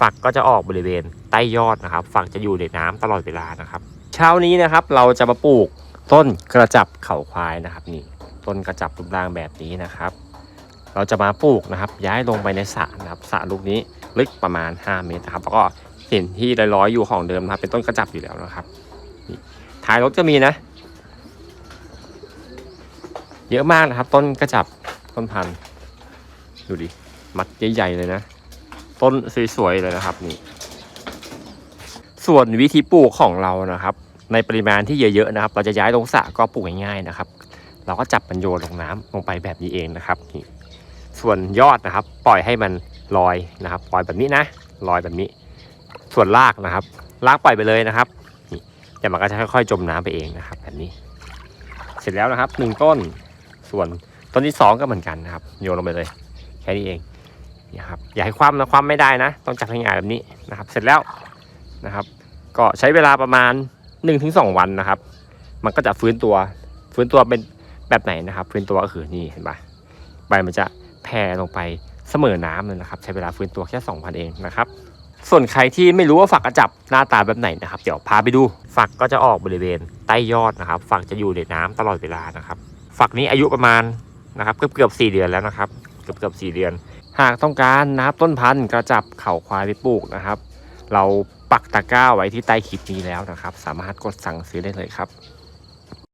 ฝักก็จะออกบริเวณใต้ยอดนะครับ ฝักจะอยู่ในน้ำตลอดเวลานะครับ เช้านี้นะครับเราจะมาปลูกต้นกระจับเข่าควายนะครับนี่ต้นกระจับรูปร่างแบบนี้นะครับ เราจะมาปลูกนะครับ ย้ายลงไปในสระนะครับสระลูกนี้ลึกประมาณ 5 เมตรนะครับแล้วก็เห็นที่ลอยๆอยู่ของเดิมนะครับ เป็นต้นกระจับอยู่แล้วนะครับนี่ท้ายรถก็มีนะ เยอะมากนะครับ ต้นกระจับต้นพันธุ์ดูดิมัดใหญ่ๆเลยนะ ต้นสวยๆเลยนะครับนี่ ส่วนวิธีปลูกของเรานะครับ ในปริมาณที่เยอะๆนะครับ เราจะย้ายลงสระก็ปลูกง่ายๆนะครับ เราก็จับมันโยนลงน้ำลงไปแบบนี้เองนะครับนี่ส่วนยอดนะครับ ปล่อยให้มันลอยนะครับปล่อยแบบนี้นะลอยแบบนี้ ส่วนรากนะครับรากปล่อยไปเลยนะครับนี่แต่มันก็จะค่อยๆ จมน้ำไปเองนะครับ แบบนี้ เสร็จแล้วนะครับหนึ่งต้นส่วนต้นที่สองก็เหมือนกันนะครับโยนลงไปเลย แค่นี้เอง นี่ครับอย่าให้คว่ำนะคว่ำไม่ได้นะ ต้องจับให้ง่ายแบบนี้นะครับ เสร็จแล้วนะครับ ก็ใช้เวลาประมาณ 1-2 วันนะครับ มันก็จะฟื้นตัว ฟื้นตัวเป็นแบบไหนนะครับ ฟื้นตัวก็คือนี่เห็นปะใบมันจะแผ่ลงไปเสมอน้ำเลยนะครับ ใช้เวลาฟื้นตัวแค่2วันเองนะครับ ส่วนใครที่ไม่รู้ว่าฝักกระจับหน้าตาแบบไหนนะครับ เดี๋ยวพาไปดูฝักก็จะออกบริเวณใต้ยอดนะครับ ฝักจะอยู่ในน้ำตลอดเวลานะครับ ฝักนี้อายุประมาณนะครับเกือบเกือบสี่เดือนแล้วนะครับ เกือบเกือบสี่เดือน หากต้องการนะครับต้นพันธุ์กระจับเข่าควายไปปลูกนะครับ เราปักตะกร้าไว้ที่ใต้คลิปนี้แล้วนะครับ สามารถกดสั่งซื้อได้เลยครับ